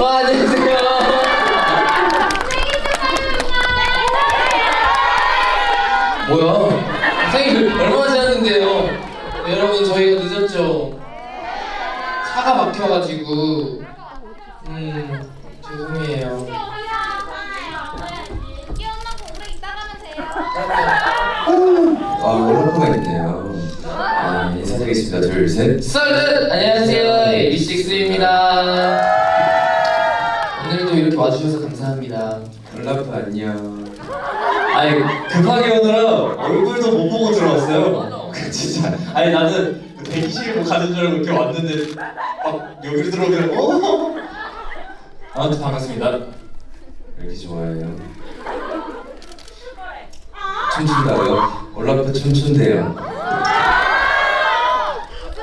와 안녕하세요. 뭐야? 지났는데요? 네, 여러분 저희가 늦었죠. 차가 막혀가지고 음 죄송해요. 아, 월화포가 있네요. 아, 인사드리겠습니다. 둘, 셋. 썰은 안녕하세요 오늘도 이렇게 와주셔서 감사합니다. 월화포 안녕. 아니 급하게 오느라 얼굴도 못 보고 들어왔어요. 그 진짜 아니 나는 대기실에 가는 줄 알고 이렇게 왔는데 막 여기로 들어오길래 어? 아무튼 반갑습니다. 왜 이렇게 좋아해요? 춤춘다고요? 월화포 춤춘대요.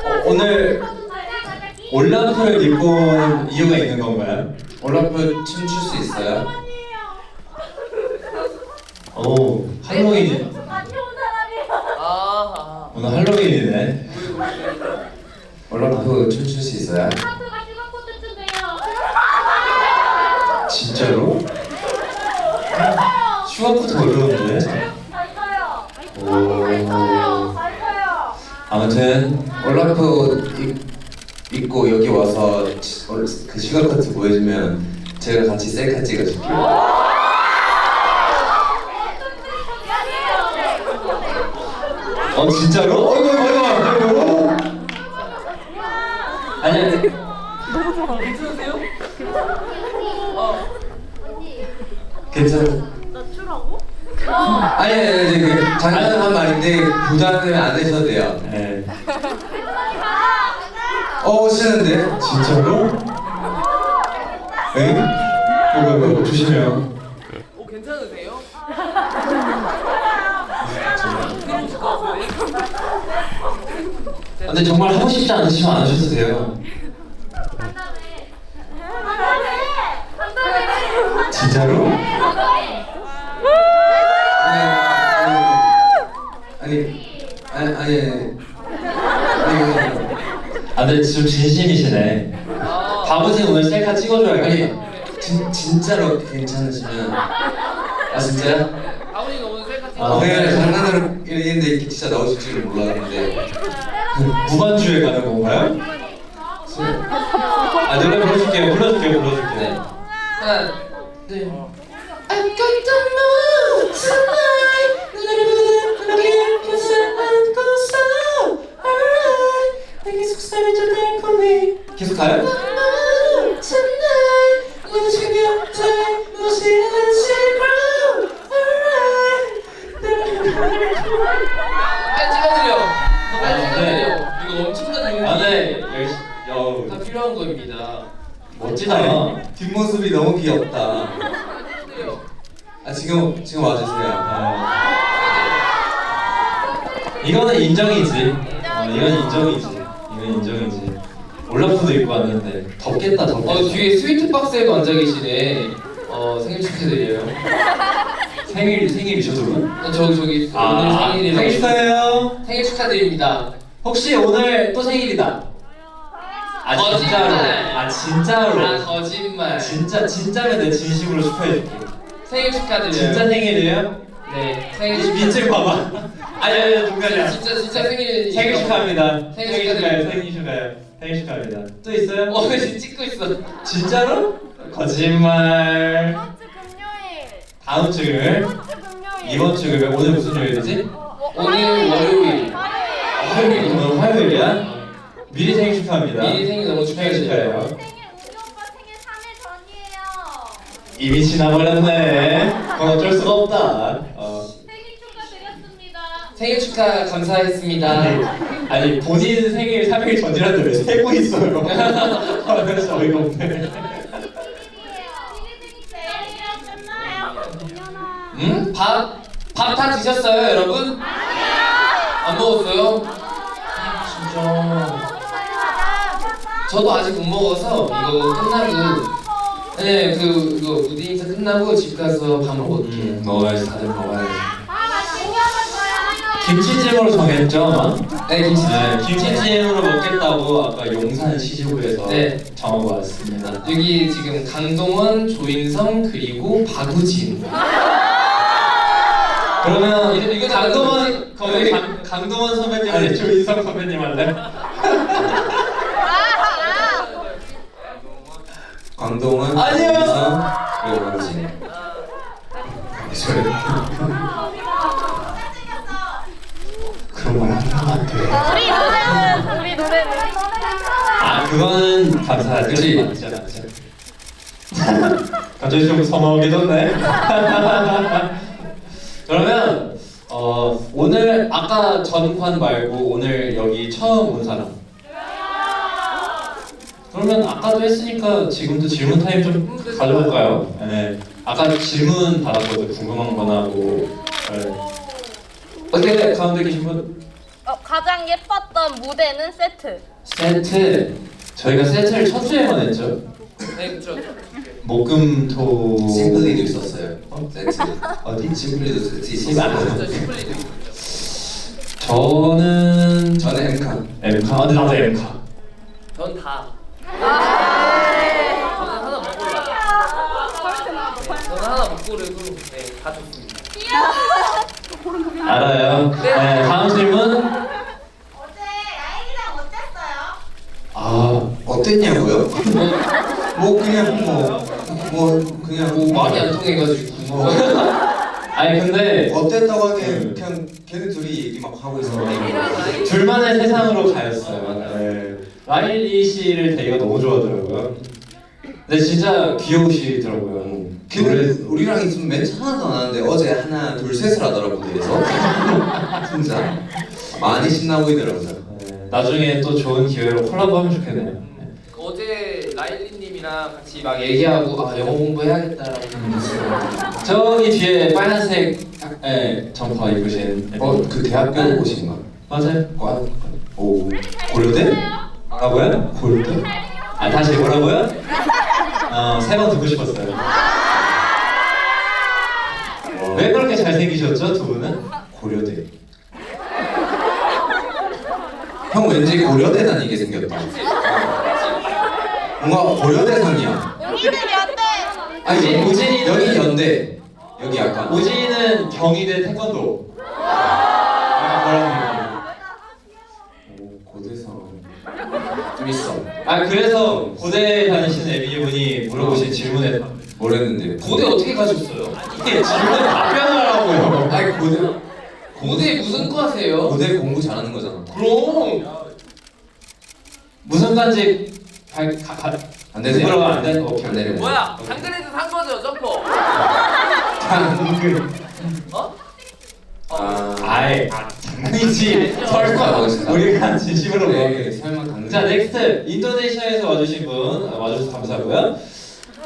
어, 오늘 올라프를 입고 온 이유가 있는 건가요? 월화포 춤출 수 있어요? 오 할로윈 아 오늘 할로윈이네. 월화포 춤출 수 있어요? 진짜로? 슈가코트 어려운데. 오. 아무튼 입- 입고 여기 와서 치- 어, 그 슈가 커트 보여주면 제가 같이 셀카 찍어줄게요. 어 진짜로? 어이구 어이구 어이구. 아니 아니. 괜찮아. 아니 아니 아니 그 장난한 말인데 부담을 안 하셔도 돼요. 네. 어 오시는데? 진짜로? 응? 이거 이거 조심해요. 오 괜찮으세요? 근데 정말 하고 싶지 않으시면 안 하셔도 돼요. 진짜로? 아니 아니 아니 아니 아니 아 근데 지금 진심이시네. 바보진 오늘 셀카 찍어줘야겠다. 아니 진, 진짜로 괜찮으시면 아 진짜요? 아버님 오늘 셀카 찍어. 아, 그냥 장난으로 이랬는데 이렇게 진짜 나오실 줄은 몰랐는데 무반주에 가는 건가요? 아 노래 불러줄게요. 불러줄게요. 불러줄게요. 네. 하나 둘. I've got the mood 속삭여 줘 달콤히. 계속 가요? Mood tonight. 너는 지금 곁에 무시한 silver. Alright. 빨리 찍어드려. 빨리 아, 찍어드려. 네. 이거 엄청난 의미. 아 네. 열심. 여우 다 필요한 겁니다. 멋지다. 뒷모습이 너무 귀엽다 아 지금 지금 와주세요 아. 이거는 인정이지. 어, 이건 인정이지. 올라프도 입고 왔는데 덥겠다 덥겠다. 어 뒤에 스위트 박스에도 앉아 계시네. 어 생일 축하드려요. 생일 생일이셔도? 어, 저기 저기 오늘 생일이라고. 생일 축하해요. 생일 축하드립니다. 혹시 오늘 또 생일이다. 아 거짓말. 진짜로. 아 진짜로. 아 거짓말. 진짜 진짜면 내 진심으로 축하해줄게. 생일 축하드려요. 진짜 생일이에요? 네 생일 이 축하. 밑을 봐봐. 아니 아니 중간이야. 진짜 진짜 생일. 생일 축하합니다. 생일 생일 축하해요. 축하드립니다. 생일 축하해요. 생일 축하합니다. 또 있어요? 어 지금 찍고 있어. 진짜로? 거짓말. 다음 주 금요일? 이번 주 금요일 오늘 무슨 요일이지? 오늘 월요일. 화요일 오늘 화요일이야? 미리 생일 축하합니다. 미리 생일 너무 생일 축하드려요. 축하해요. 이미 지나버렸네. 그건 어쩔 수가 없다. 어. 생일 축하 감사했습니다. 아니, 아니 본인 생일 3일 전이라도 왜 세고 있어요? 아, 진짜 어이가 없네. 음? 밥? 밥 다 드셨어요, 여러분? 안 먹었어요? 진짜. 저도 아직 못 먹어서 이거 끝나고 네, 그 이거 무대 인사 끝나고 집 가서 밥 먹을게요. 음, 먹어야지 다들 먹어야지. 김치찜으로 정했죠? 네, 김치. 네, 김치찜으로 먹겠다고 아까 용산 시지구에서 네. 정하고 왔습니다. 여기 지금 강동원, 조인성 그리고 박우진. 그러면 이거- 이거 강동원 거기 강, 강동원 선배님 할래? 조인성 선배님 할래? 광동은 아니요. 그리고 뭐지? 소리. 돼. 우리 노래는 우리 노래는 아 그거는 감사하지. 갑자기 좀 서먹하게 졌네. 그러면 어 오늘 아까 전판 말고 오늘 여기 처음 온 사람. 그러면 아까도 했으니까 지금도 질문 타임 좀 가져볼까요? 네. 아까 질문 받았거든 궁금한 거나 뭐. 네. 어때 가운데 계신 분? 어, 가장 예뻤던 무대는 세트. 세트. 저희가 세트를 첫 주에만 했죠. 네, 그렇죠. 목금토. 심플리도 있었어요. 어? 세트. 어디? 심플리도 세트 있었어요. 진짜 있었죠. 저는 저는 엠카. 엠카. 아, 근데 나도 엠카. 전 다. 저는 하나 못 골라요. 저는 하나 못 고르고 네, 다 좋습니다. 알아요. 네. 다음 질문. 어제 아이랑 어땠어요? 아, 어땠냐고요? 뭐 그냥 뭐, 뭐 그냥 뭐 말이 안 통해가지고. 뭐 아니 근데 어땠다고 하기엔 그냥 걔네 둘이 얘기 막 하고 있었는데 둘만의 세상으로 가였어요. 네. 라일리 씨를 되게 너무 좋아하더라고요. 근데 진짜 귀여우시더라고요. 걔는 우리랑 있으면 멘트 하나도 안 하는데 어제 하나 둘 셋을 하더라고 무대에서 진짜 많이 신나 보이더라고요 네, 나중에 또 좋은 기회로 콜라보하면 좋겠네요. 네. 어제 라일리님이랑 같이 막 얘기하고 아 영어 공부해야겠다라고 생각했어요. 저기 뒤에 빨간색 네, 점퍼 입으신 어 그 대학교 오신가? 맞아요. 과? 오 고려대? 뭐라고요? 고려대? 아 다시 뭐라고요? 어 세 번 듣고 싶었어요. 왜 그렇게 잘생기셨죠 두 분은? 고려대 형 왠지 고려대 다니게 생겼다 뭔가 고려대상이야 용이는 연대. 아니 우진이는- 여기 연대 여기 약간 우진이는 경희대 태권도. 약간 그런 오 고대상 좀 있어. 아 그래서 고대 다니시는 애비분이 물어보신 질문에 뭐랬는데 고대 어떻게 가셨어요? 이게 질문 답변을 하라고요. 아니 고대 고대 무슨 과 하세요? 고대 공부 잘하는 거잖아 그럼 무슨 간지 발 가, 가, 안 되세요? 들어가 안 돼? 오케이 안 내려 뭐야? 당근에서 산 거죠, 점퍼? 어? 아, 아이 아, 장난이지. 설마 알겠습니다. 우리가 진심으로 네, 먹게. 설마 당근 자 넥스트 인도네시아에서 와주신 분 아, 와주셔서 감사하고요.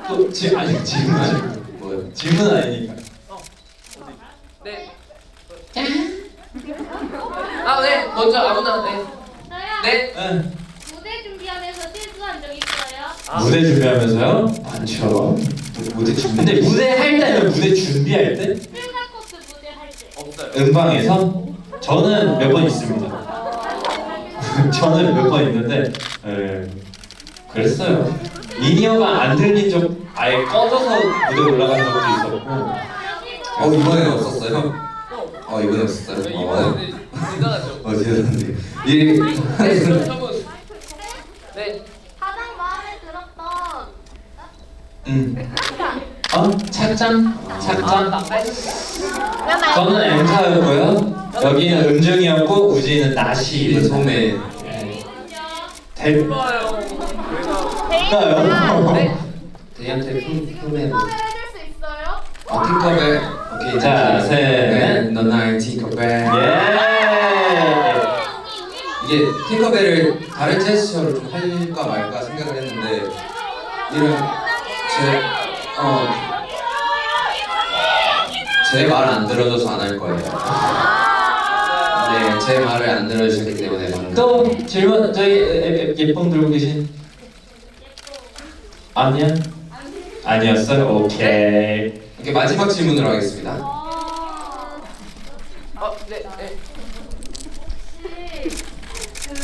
또 지, 아니 질문 질문 뭐요? 질문 아니니까. 네. 아, 네. 먼저 아무나 네. 저요. 네. 응. 무대 준비하면서 실수한 적 있어요? 아. 무대 준비하면서요? 많죠. 무대 준비 근데 무대 할 때는 무대 준비할 때 필사 코스 무대 할 때. 없어요. 음방에서 저는 몇 번 있습니다. 저는 몇 번 있는데 예, 그랬어요. 인이어가 안 들린 적 아예 꺼져서 무대 올라간 적도 있었고 어 이번에는 없었어요? 어 이번에 없었어요? 어, 이번에 대단하죠. 어 죄송한데 이 네, 저분. 네. 가장 마음에 들었던 음. 어? 착장? 착장? 아, 나 저는 엠카였고요. 여기는 음중이었고 우지는 나시. 이 소매 대. 좋아요. 가요. 네. 대한테 품품에 해줄 수 있어요? 어 팅커벨 오케이 자, 셋, 넷. 넌 나의 팅커벨 예. 이게 팅커벨을 다른 제스처로 좀 할까 말까 생각을 했는데 이런 제어제 말 안 들어줘서 안 할 거예요 네, 제 말을 안 들어주셨기 때문에 방금. 또 질문 저희 에- 에- 예쁨 들고 계신 아니야? 아니었어요? 오케이 이렇게 마지막 질문으로 하겠습니다. 어, 네, 네.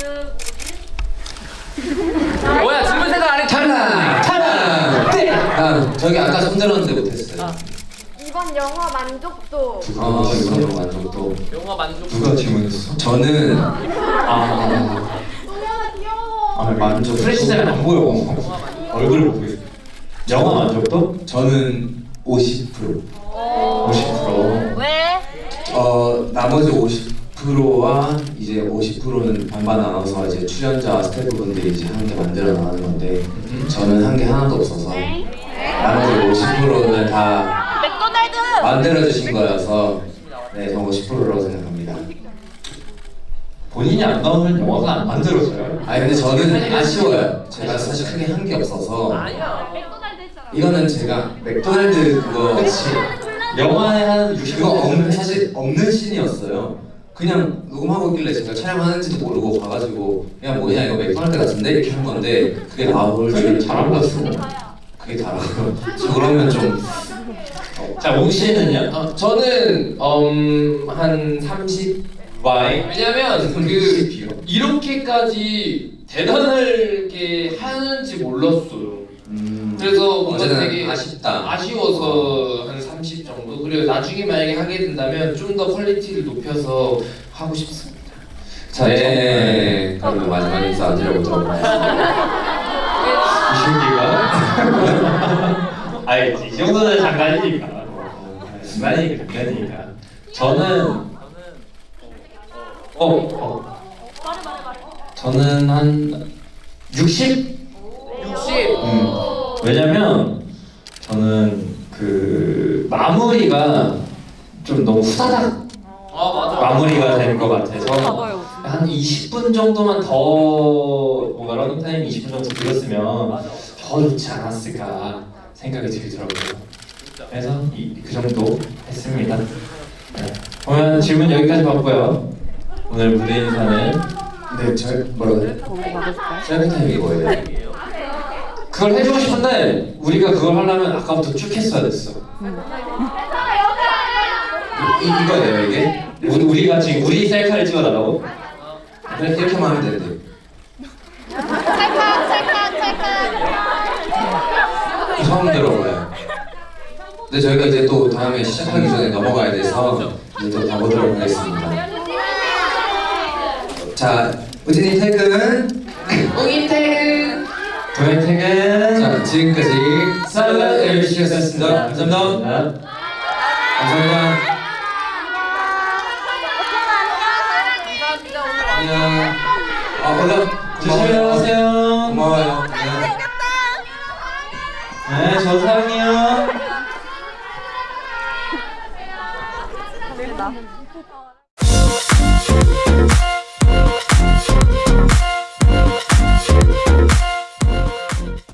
그 뭐야 질문 생각 안 해? 탈락! 탈락! 네! 아, 저기 아까 손 들었는데 못했어요. 이번 영화 만족도 어, 이거 만족도. 영화 만족. 누가 질문했어? 저는 아, 귀여워 아 만족 프레시자는 안 보여 얼굴을 못 보겠어 영화 만족도? 저는 50%. 50% 왜? 어 나머지 50%와 이제 50%는 반반 나눠서 이제 출연자 스태프분들이 이제 함께 만들어 나가는 건데 저는 한게 하나도 없어서 나머지 50%는 다 맥도날드! 만들어 주신 거여서 네, 저는 50%라고 생각합니다. 본인이 안 나오면 영화가 안 만들어져요? 아니 근데 저는 아쉬워요. 제가 사실 크게 한 게 없어서. 맥도날드 했잖아 이거는 제가 맥도날드 그거 영화에 한 그거 60% 없는 사실 없는 씬이었어요. 그냥 녹음하고 있길래 제가 촬영하는지도 모르고 가가지고 그냥 뭐냐 이거 맥도날드 같은데 이렇게 한 건데 그게 나올 줄잘 몰랐어. 그게 다라고요. 저 그러면 좀 자 웅씨는요? 어, 저는 음, 한 30. 와이 왜냐면 그 이렇게까지 대단하게 하는지 몰랐어요. 음, 그래서 뭔가 되게 아쉽다. 아쉬워서 한 30 정도. 그리고 나중에 만약에 하게 된다면 좀 더 퀄리티를 높여서 하고 싶습니다. 자, 네. 그러면 마지막 인사 드려보도록 하겠습니다. 이신기가 아이 이 정도는 장난이니까 장난이니까 장난이니까 저는 어, 어 말해 말해 말해 저는 한 60? 60. 음. 왜냐면 저는 그 마무리가 좀 너무 후다닥 아 맞아. 마무리가 될것 같아서 한 20분 정도만 더 뭔가 러닝타임 20분 정도 들었으면 더 좋지 않았을까 생각이 들더라고요. 그래서 이, 그 정도 했습니다. 네. 그러면 질문 여기까지 봤고요. 오늘 무대 인사는 네, 저 뭐라고 해요? 셀프 타임이 뭐예요? 그걸 해주고 싶은데 우리가 그걸 하려면 아까부터 쭉 했어야 됐어. 이, 이거예요 이게? 우리, 우리가 지금 우리 셀카를 찍어달라고? 이렇게 이렇게만 하면 되는데. 찰칵 찰칵 찰칵 처음 들어봐요. 근데 저희가 이제 또 다음에 시작하기 전에 넘어가야 돼서 이제 또 가보도록 하겠습니다. 자, 우진이 퇴근. 우기 퇴근. 도현 퇴근. 자, 지금까지 살라 MC였습니다. 감사합니다. 감사합니다. 감사합니다. 안녕. 아, 올라. 조심히 들어가세요. 고마워요. 안녕. 네, 저 사랑해요.